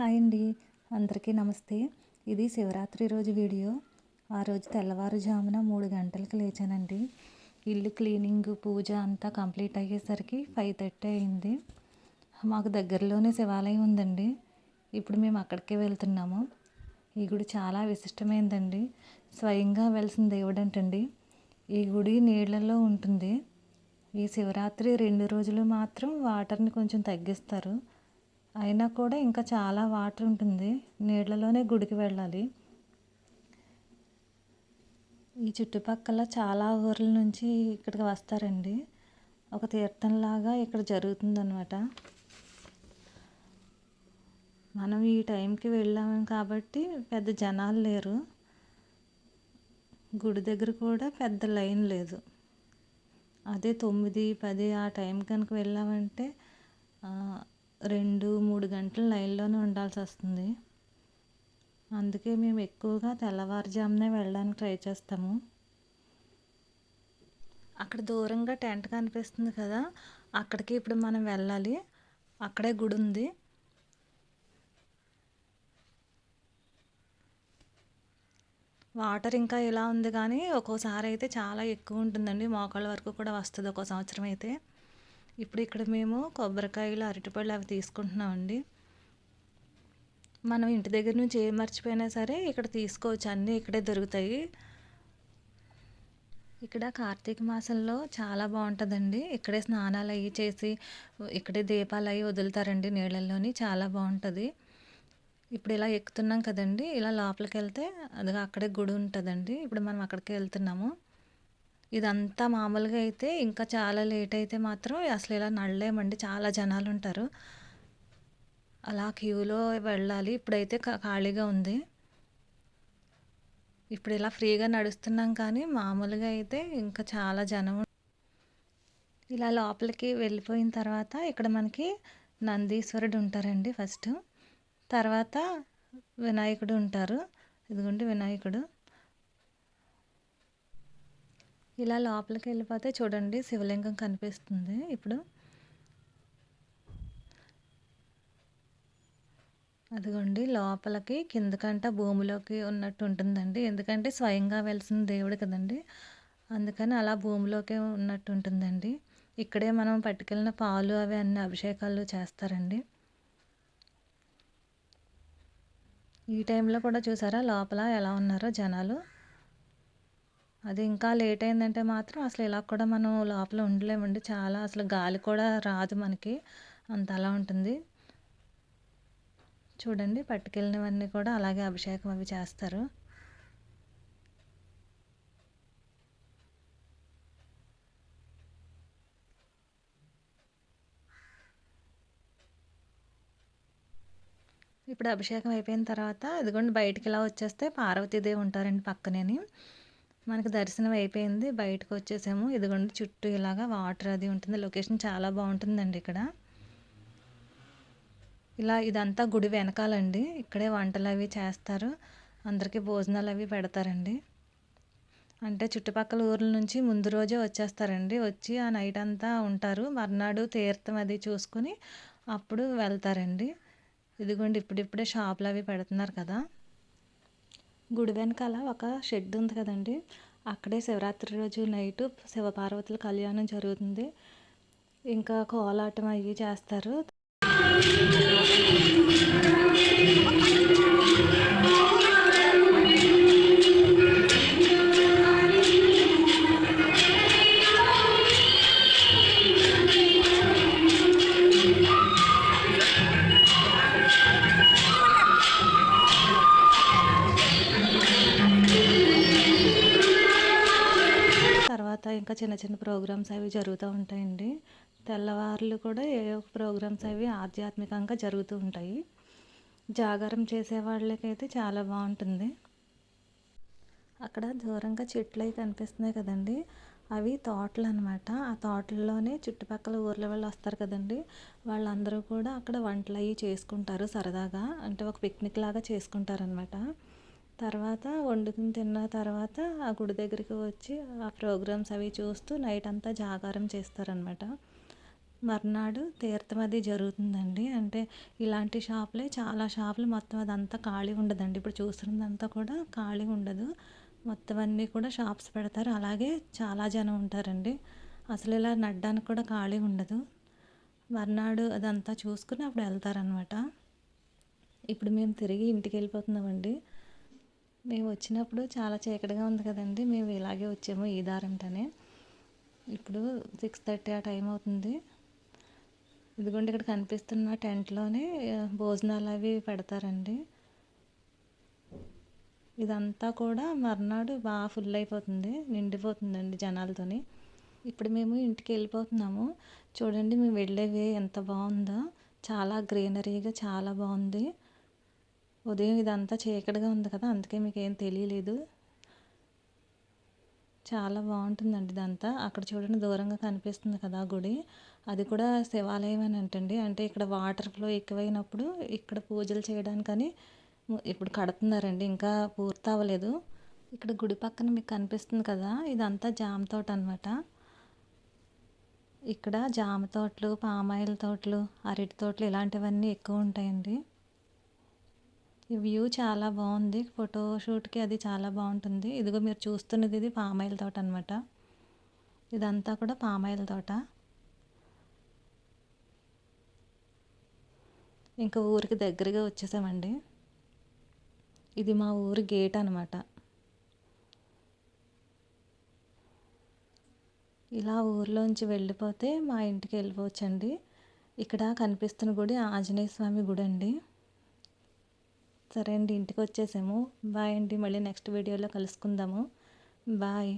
Hi అండి. అందరికీ నమస్తే. ఇది శివరాత్రి రోజు వీడియో. ఆ రోజు తెల్లవారుజామున మూడు గంటలకు లేచానండి. ఇల్లు క్లీనింగ్ పూజ అంతా కంప్లీట్ అయ్యేసరికి ఫైవ్ థర్టీ అయింది. మాకు దగ్గరలోనే శివాలయం ఉందండి. ఇప్పుడు మేము అక్కడికే వెళ్తున్నాము. ఈ గుడి చాలా విశిష్టమైందండి. స్వయంగా వెలిసిన దేవుడు అంటండి ఈ గుడి నీళ్ళల్లో ఉంటుంది. ఈ శివరాత్రి రెండు రోజులు మాత్రం వాటర్ని కొంచెం తగ్గిస్తారు. అయినా కూడా ఇంకా చాలా వాటర్ ఉంటుంది. నీళ్ళలోనే గుడికి వెళ్ళాలి. ఈ చుట్టుపక్కల చాలా ఊర్ల నుంచి ఇక్కడికి వస్తారండి. ఒక తీర్థంలాగా ఇక్కడ జరుగుతుందనమాట మనం ఈ టైంకి వెళ్ళాము కాబట్టి పెద్ద జనాలు లేరు. గుడి దగ్గర కూడా పెద్ద లైన్ లేదు. అదే తొమ్మిది పది ఆ టైం కనుక వెళ్ళామంటే రెండు మూడు గంటలు లైన్లోనే ఉండాల్సి వస్తుంది అందుకే మేము ఎక్కువగా తెల్లవారుజామునే వెళ్ళడానికి ట్రై చేస్తాము. అక్కడ దూరంగా టెంట్ కనిపిస్తుంది కదా అక్కడికి ఇప్పుడు మనం వెళ్ళాలి. అక్కడే గుడి ఉంది. వాటర్ ఇంకా ఇలా ఉంది కానీ ఒక్కోసారి అయితే చాలా ఎక్కువ ఉంటుందండి. మోకాళ్ళ వరకు కూడా వస్తుంది ఒక్కో సంవత్సరం అయితే. ఇప్పుడు ఇక్కడ మేము కొబ్బరికాయలు అరటిపళ్ళు అవి తీసుకుంటున్నామండి. మనం ఇంటి దగ్గర నుంచి ఏం మర్చిపోయినా సరే ఇక్కడ తీసుకోవచ్చు. అన్నీ ఇక్కడే దొరుకుతాయి. ఇక్కడ కార్తీక మాసంలో చాలా బాగుంటుందండి. ఇక్కడే స్నానాలు అవి చేసి ఇక్కడే దీపాలు అవి వదులుతారండి నీళ్ళల్లోని. చాలా బాగుంటుంది. ఇప్పుడు ఇలా ఎక్కుతున్నాం కదండి. ఇలా లోపలికి వెళ్తే అదిగా అక్కడే గుడి ఉంటుందండి. ఇప్పుడు మనం అక్కడికి వెళ్తున్నాము. ఇదంతా మామూలుగా అయితే ఇంకా చాలా లేట్ అయితే మాత్రం అసలు ఇలా నడలేమండి. చాలా జనాలు ఉంటారు అలా క్యూలో వెళ్ళాలి. ఇప్పుడైతే ఖాళీగా ఉంది. ఇప్పుడు ఇలా ఫ్రీగా నడుస్తున్నాం కానీ మామూలుగా అయితే ఇంకా చాలా జనం ఇలా లోపలికి వెళ్ళిపోయిన తర్వాత ఇక్కడ మనకి నందీశ్వరుడు ఉంటారండి ఫస్ట్. తర్వాత వినాయకుడు ఉంటారు. ఇదిగోండి వినాయకుడు. ఇలా లోపలికి వెళ్ళిపోతే చూడండి శివలింగం కనిపిస్తుంది ఇప్పుడు. అదిగోండి లోపలికి కిందకంట భూమిలోకి ఉన్నట్టు ఉంటుందండి. ఎందుకంటే స్వయంగా వెలిసిన దేవుడు కదండి. అందుకని అలా భూమిలోకే ఉన్నట్టు ఉంటుందండి. ఇక్కడే మనం పట్టుకెళ్ళిన పాలు అవి అన్ని అభిషేకాలు చేస్తారండి. ఈ టైంలో కూడా చూసారా లోపల ఎలా ఉన్నారో జనాలు? అది ఇంకా లేట్ అయిందంటే మాత్రం అసలు ఇలా కూడా మనం లోపల ఉండలేమండి. చాలా అసలు గాలి కూడా రాదు మనకి. అంత అలా ఉంటుంది. చూడండి పట్టుకెళ్ళినవన్నీ కూడా అలాగే అభిషేకం అవి చేస్తారు. ఇప్పుడు అభిషేకం అయిపోయిన తర్వాత ఇదిగోండి బయటికి ఇలా వచ్చేస్తే పార్వతీదేవి ఉంటారండి పక్కనేని. మనకు దర్శనం అయిపోయింది. బయటకు వచ్చేసాము. ఇదిగోండి చుట్టూ ఇలాగా వాటర్ అది ఉంటుంది. లొకేషన్ చాలా బాగుంటుందండి ఇక్కడ. ఇలా ఇదంతా గుడి వెనకాలండి. ఇక్కడే వంటలు అవి చేస్తారు. అందరికీ భోజనాలు అవి పెడతారండి. అంటే చుట్టుపక్కల ఊర్ల నుంచి ముందు రోజే వచ్చేస్తారండి. వచ్చి ఆ నైట్ అంతా ఉంటారు. మర్నాడు తీర్థం అది చూసుకుని అప్పుడు వెళ్తారండి. ఇదిగోండి ఇప్పుడిప్పుడే షాపులు అవి పెడుతున్నారు కదా. గుడి వెనకాల ఒక షెడ్ ఉంది కదండి. అక్కడే శివరాత్రి రోజు నైటు శివపార్వతుల కళ్యాణం జరుగుతుంది. ఇంకా కోలాటం అవి చేస్తారు. ఇంకా చిన్న చిన్న ప్రోగ్రామ్స్ అవి జరుగుతూ ఉంటాయండి. తెల్లవారులు కూడా ఏ ప్రోగ్రామ్స్ అవి ఆధ్యాత్మికంగా జరుగుతూ ఉంటాయి. జాగారం చేసే వాళ్ళకైతే చాలా బాగుంటుంది. అక్కడ దూరంగా చెట్లు అవి కనిపిస్తున్నాయి కదండి. అవి తోటలు అనమాట ఆ తోటల్లోనే చుట్టుపక్కల ఊర్ల వాళ్ళు వస్తారు కదండి. వాళ్ళందరూ కూడా అక్కడ వంటలు అవి చేసుకుంటారు సరదాగా. అంటే ఒక పిక్నిక్ లాగా చేసుకుంటారనమాట. తర్వాత వండుకుని తిన్న తర్వాత ఆ గుడి దగ్గరికి వచ్చి ఆ ప్రోగ్రామ్స్ అవి చూస్తూ నైట్ అంతా జాగారం చేస్తారనమాట మర్నాడు తీర్థం అది జరుగుతుందండి. అంటే ఇలాంటి షాపులే చాలా షాపులు మొత్తం అదంతా ఖాళీ ఉండదండి. ఇప్పుడు చూస్తున్నదంతా కూడా ఖాళీ ఉండదు. మొత్తం అన్నీ కూడా షాప్స్ పెడతారు. అలాగే చాలా జనం ఉంటారండి. అసలు ఇలా నడ్డానికి కూడా ఖాళీ ఉండదు. మర్నాడు అదంతా చూసుకుని అప్పుడు వెళ్తారనమాట ఇప్పుడు మేము తిరిగి ఇంటికి వెళ్ళిపోతున్నామండి. మేము వచ్చినప్పుడు చాలా చీకటిగా ఉంది కదండి. మేము ఇలాగే వచ్చాము ఈ దారంటనే. ఇప్పుడు సిక్స్ థర్టీ ఆ టైం అవుతుంది. ఇదిగోండి ఇక్కడ కనిపిస్తున్న టెంట్లోనే భోజనాలు అవి పెడతారండి. ఇదంతా కూడా మర్నాడు బాగా ఫుల్ అయిపోతుంది నిండిపోతుందండి జనాలతోని. ఇప్పుడు మేము ఇంటికి వెళ్ళిపోతున్నాము. చూడండి మేము వెళ్ళేవి ఎంత బాగుందో. చాలా గ్రీనరీగా చాలా బాగుంది. ఉదయం ఇదంతా చీకటిగా ఉంది కదా అందుకే మీకు ఏం తెలియలేదు. చాలా బాగుంటుందండి ఇదంతా. అక్కడ చూడండి దూరంగా కనిపిస్తుంది కదా గుడి. అది కూడా శివాలయం అని అంటండి. అంటే ఇక్కడ వాటర్ ఫ్లో ఎక్కువైనప్పుడు ఇక్కడ పూజలు చేయడానికని ఇప్పుడు కడుతున్నారండి. ఇంకా పూర్తి అవ్వలేదు ఇక్కడ గుడి పక్కన మీకు కనిపిస్తుంది కదా ఇదంతా జామ తోట అనమాట ఇక్కడ జామ తోటలు పామాయిల్ తోటలు అరటి తోటలు ఇలాంటివన్నీ ఎక్కువ ఉంటాయండి. ఈ వ్యూ చాలా బాగుంది. ఫోటో షూట్కి అది చాలా బాగుంటుంది. ఇదిగో మీరు చూస్తున్నది ఇది పామాయిల్ తోట అనమాట ఇదంతా కూడా పామాయిల్ తోట. ఇంకా ఊరికి దగ్గరగా వచ్చేసామండి. ఇది మా ఊరి గేట్ అనమాట ఇలా ఊర్లోంచి వెళ్ళిపోతే మా ఇంటికి వెళ్ళిపోవచ్చండి. ఇక్కడ కనిపిస్తున్న గుడి ఆంజనేయ స్వామి గుడి అండి సరే అండి ఇంటికి వచ్చేసాము బాయ్ అండి మళ్ళీ నెక్స్ట్ వీడియోలో కలుసుకుందాము. బాయ్.